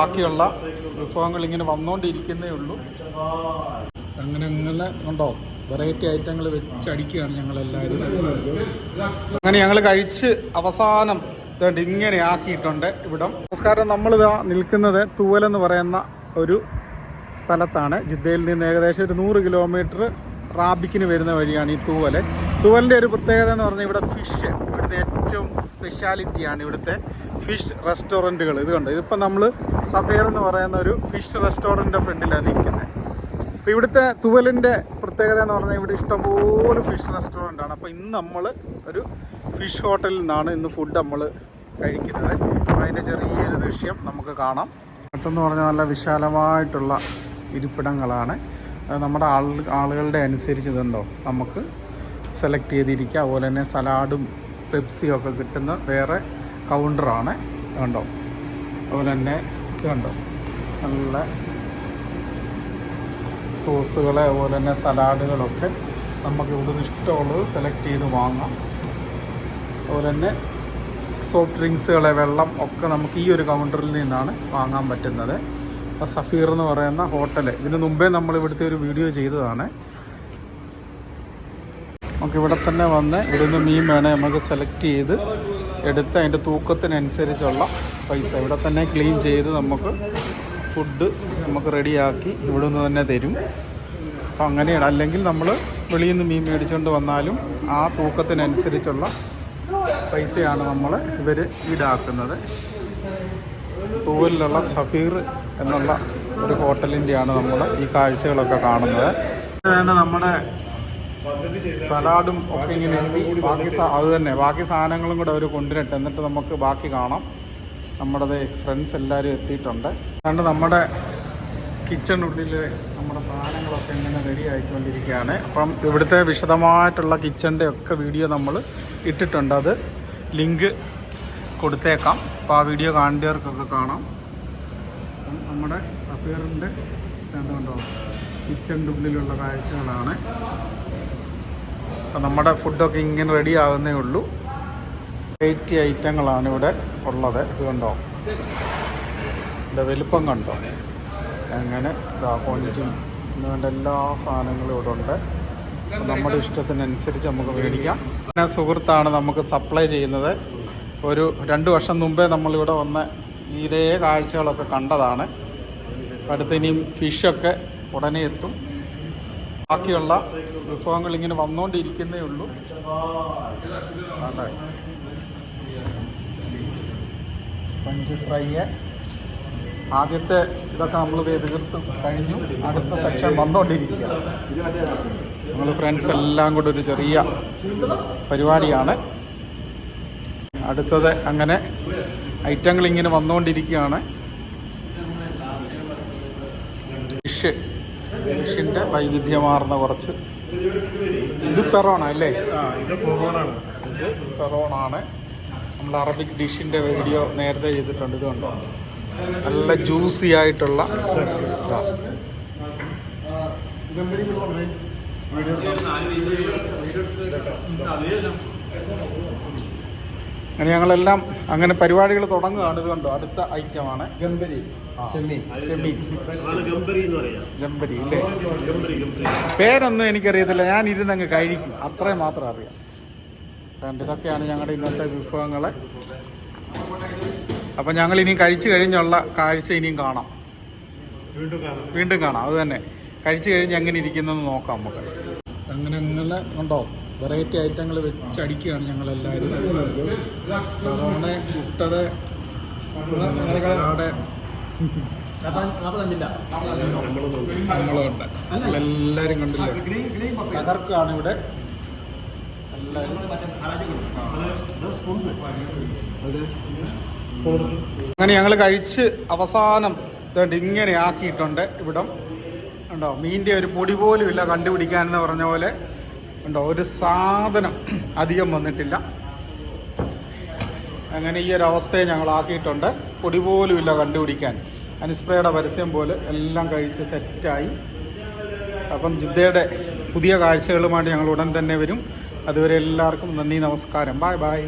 ബാക്കിയുള്ള വിഭവങ്ങൾ ഇങ്ങനെ വന്നുകൊണ്ടിരിക്കുന്നേ ഉള്ളൂ. അങ്ങനെ അങ്ങനെ ഉണ്ടോ? വെറൈറ്റി ഐറ്റങ്ങൾ വെച്ചടിക്കുകയാണ് ഞങ്ങൾ എല്ലാവരും അങ്ങനെ ഞങ്ങൾ കഴിച്ച് അവസാനം ഇതുകൊണ്ട് ഇങ്ങനെ ആക്കിയിട്ടുണ്ട് ഇവിടം. നമസ്കാരം. നമ്മളിതാ നിൽക്കുന്നത് തൂവൽ എന്ന് പറയുന്ന ഒരു സ്ഥലത്താണ്. ജിദ്ദയിൽ നിന്ന് ഏകദേശം ഒരു നൂറ് കിലോമീറ്റർ റാബിക്കിന് വരുന്ന വഴിയാണ് ഈ തൂവൽ. തൂവലിന്റെ ഒരു പ്രത്യേകത എന്ന് പറഞ്ഞാൽ ഇവിടെ ഫിഷ് ഇവിടുത്തെ ഏറ്റവും സ്പെഷ്യാലിറ്റിയാണ് ഇവിടുത്തെ ഫിഷ് റെസ്റ്റോറന്റുകൾ ഇത് കണ്ടോ? ഇതിപ്പോൾ നമ്മൾ സഫേർ എന്ന് പറയുന്ന ഒരു ഫിഷ് റെസ്റ്റോറന്റിന്റെ ഫ്രണ്ടിലാണ് നിൽക്കുന്നത് അപ്പോൾ ഇവിടുത്തെ തുവലിന്റെ പ്രത്യേകത എന്ന് പറഞ്ഞാൽ ഇവിടെ ഇഷ്ടംപോലെ ഫിഷ് റെസ്റ്റോറന്റ് ആണ് അപ്പോൾ ഇന്ന് നമ്മൾ ഒരു ഫിഷ് ഹോട്ടലിൽ നിന്നാണ് ഇന്ന് ഫുഡ് നമ്മൾ കഴിക്കുന്നത്. അപ്പോൾ അതിന്റെ ചെറിയൊരു ദൃശ്യം നമുക്ക് കാണാം. അടുത്തെന്ന് പറഞ്ഞാൽ നല്ല വിശാലമായിട്ടുള്ള ഇരിപ്പിടങ്ങളാണ്. നമ്മുടെ ആൾ ആളുകളുടെ അനുസരിച്ച് ഇതുണ്ടോ? നമുക്ക് സെലക്ട് ചെയ്തിരിക്കുക അതുപോലെ തന്നെ സലാഡും പെപ്സിയും ഒക്കെ കിട്ടുന്ന വേറെ കൗണ്ടറാണ്. കണ്ടോ? അതുപോലെ തന്നെ കണ്ടോ? നല്ല സോസുകൾ അതുപോലെ തന്നെ സലാഡുകളൊക്കെ നമുക്ക് ഇവിടുന്ന് ഇഷ്ടമുള്ളത് സെലക്ട് ചെയ്ത് വാങ്ങാം. അതുപോലെ തന്നെ സോഫ്റ്റ് ഡ്രിങ്ക്സുകൾ വെള്ളം ഒക്കെ നമുക്ക് ഈ ഒരു കൗണ്ടറിൽ നിന്നാണ് വാങ്ങാൻ പറ്റുന്നത്. സഫീർ എന്ന് പറയുന്ന ഹോട്ടൽ ഇതിന് മുമ്പേ നമ്മൾ ഇവിടുത്തെ ഒരു വീഡിയോ ചെയ്തതാണ്. നമുക്ക് ഇവിടെ തന്നെ വന്ന് ഇവിടുന്ന് മീൻ വേണേൽ നമുക്ക് സെലക്ട് ചെയ്ത് എടുത്ത് അതിന്റെ തൂക്കത്തിനനുസരിച്ചുള്ള പൈസ. ഇവിടെ തന്നെ ക്ലീൻ ചെയ്ത് നമുക്ക് ഫുഡ് നമുക്ക് റെഡിയാക്കി ഇവിടെ നിന്ന് തന്നെ തരും. അപ്പം അങ്ങനെയാണ്. അല്ലെങ്കിൽ നമ്മൾ വെളിയിൽ നിന്ന് മീൻ മേടിച്ചുകൊണ്ട് വന്നാലും ആ തൂക്കത്തിനനുസരിച്ചുള്ള പൈസയാണ് നമ്മൾ ഇവർ ഈടാക്കുന്നത്. തൂവലിലുള്ള സഫീർ എന്നുള്ള ഒരു ഹോട്ടലിന്റെയാണ് നമ്മൾ ഈ കാഴ്ചകളൊക്കെ കാണുന്നത്. നമ്മുടെ സലാഡും ഒക്കെ ഇങ്ങനെ എത്തി ബാക്കി അത് തന്നെ. ബാക്കി സാധനങ്ങളും കൂടെ അവർ കൊണ്ടുവരട്ടെ. എന്നിട്ട് നമുക്ക് ബാക്കി കാണാം. നമ്മുടെ ഫ്രണ്ട്സ് എല്ലാവരും എത്തിയിട്ടുണ്ട്. അതുകൊണ്ട് നമ്മുടെ കിച്ചണിനുള്ളിൽ നമ്മുടെ സാധനങ്ങളൊക്കെ ഇങ്ങനെ റെഡി ആയിക്കൊണ്ടിരിക്കുകയാണ്. അപ്പം ഇവിടുത്തെ വിശദമായിട്ടുള്ള കിച്ചന്റെ ഒക്കെ വീഡിയോ നമ്മൾ ഇട്ടിട്ടുണ്ട്. അത് ലിങ്ക് കൊടുത്തേക്കാം. അപ്പോൾ ആ വീഡിയോ കാണേണ്ടവർക്കൊക്കെ കാണാം. അപ്പം നമ്മുടെ സഫീറിന്റെ എന്തുകൊണ്ടോ കിച്ചണിന്റെ ഉള്ളിലുള്ള കാഴ്ചകളാണ്. അപ്പം നമ്മുടെ ഫുഡൊക്കെ ഇങ്ങനെ റെഡി ആകുന്നേ ഉള്ളൂ. വെറൈറ്റി ഐറ്റങ്ങളാണ് ഇവിടെ ഉള്ളത്. ഇത് കണ്ടോ? ഇതിന്റെ വലുപ്പം കണ്ടോ? അങ്ങനെ ഇതാ കൊഞ്ചും ഇന്നുവേണ്ട എല്ലാ സാധനങ്ങളും ഇവിടെ ഉണ്ട്. നമ്മുടെ ഇഷ്ടത്തിനനുസരിച്ച് നമുക്ക് മേടിക്കാം. പിന്നെ സുഹൃത്താണ് നമുക്ക് സപ്ലൈ ചെയ്യുന്നത്. ഒരു രണ്ട് വർഷം മുമ്പേ നമ്മളിവിടെ വന്ന് ഇതേ കാഴ്ചകളൊക്കെ കണ്ടതാണ്. അടുത്ത് ഇനിയും ഫിഷൊക്കെ ഉടനെ എത്തും. ബാക്കിയുള്ള വിഭവങ്ങൾ ഇങ്ങനെ വന്നുകൊണ്ടിരിക്കുന്നേ ഉള്ളൂ. പഞ്ച് ഫ്രൈ ആദ്യത്തെ ഇതൊക്കെ നമ്മൾ തീർത്ത് കഴിഞ്ഞു. അടുത്ത സെക്ഷൻ വന്നുകൊണ്ടിരിക്കുക നമ്മൾ ഫ്രണ്ട്സ് എല്ലാം കൂടെ ഒരു ചെറിയ പരിപാടിയാണ്. അടുത്തത് അങ്ങനെ ഐറ്റങ്ങൾ ഇങ്ങനെ വന്നുകൊണ്ടിരിക്കുകയാണ് ഫിഷ് ഫിഷിന്റെ വൈവിധ്യമാർന്ന കുറച്ച്. ഇത് ഫെറോണ അല്ലേ? ഇത് ഫെറോണാണ് ഇത് ഫെറോണാണ് നമ്മൾ അറബിക് ഡിഷിന്റെ വീഡിയോ നേരത്തെ ചെയ്തിട്ടുണ്ട് ഇത് കണ്ടോ? നല്ല ജ്യൂസി ആയിട്ടുള്ള ഇതാ. അങ്ങനെ ഞങ്ങളെല്ലാം അങ്ങനെ പരിപാടികൾ തുടങ്ങുകയാണ്. ഇത് കണ്ടോ? അടുത്ത ഐറ്റമാണ് ഗംബരി. ചെമ്മീൻ. ചെമ്മീൻ. ജമ്പരി അല്ലേ? പേരൊന്നും എനിക്കറിയത്തില്ല. ഞാൻ ഇരുന്നങ്ങ് കഴിക്കും. അത്രയും മാത്രം അറിയാം. അതുകൊണ്ട് ഇതൊക്കെയാണ് ഞങ്ങളുടെ ഇന്നത്തെ വിഭവങ്ങൾ അപ്പം ഞങ്ങൾ ഇനിയും കഴിച്ചു കഴിഞ്ഞുള്ള കാഴ്ച ഇനിയും കാണാം. വീണ്ടും കാണാം. വീണ്ടും കാണാം. അത് തന്നെ. കഴിച്ചു കഴിഞ്ഞ് എങ്ങനെ ഇരിക്കുന്നെന്ന് നോക്കാം നമുക്ക്. അങ്ങനെ അങ്ങനെ ഉണ്ടോ? വെറൈറ്റി ഐറ്റങ്ങൾ വെച്ചടിക്കുകയാണ് ഞങ്ങളെല്ലാവരും. ഫെറോണ ചുട്ടത്. സലാഡ് നമ്മളുണ്ട് എല്ലാവരും കണ്ടില്ലേ? തകർക്കാണ് ഇവിടെ. അങ്ങനെ ഞങ്ങൾ കഴിച്ച് അവസാനം ഇതുകൊണ്ട് ഇങ്ങനെ ആക്കിയിട്ടുണ്ട് ഇവിടം. ഉണ്ടോ മീന്റെ ഒരു പൊടി പോലും ഇല്ല കണ്ടുപിടിക്കാൻ എന്ന് പറഞ്ഞ പോലെ. ഉണ്ടോ ഒരു സാധനം അധികം വന്നിട്ടില്ല. അങ്ങനെ ഈ ഒരു അവസ്ഥയെ ഞങ്ങൾ ആക്കിയിട്ടുണ്ട്. പൊടി പോലും ഇല്ല കണ്ടുപിടിക്കാൻ. അനുസ്പ്രയുടെ പരസ്യം പോലെ എല്ലാം കഴിച്ച് സെറ്റായി. അപ്പം ജിദ്ദയുടെ പുതിയ കാഴ്ചകളുമായിട്ട് ഞങ്ങൾ ഉടൻ തന്നെ വരും. അതുവരെ എല്ലാവർക്കും നന്ദി നമസ്കാരം. Bye bye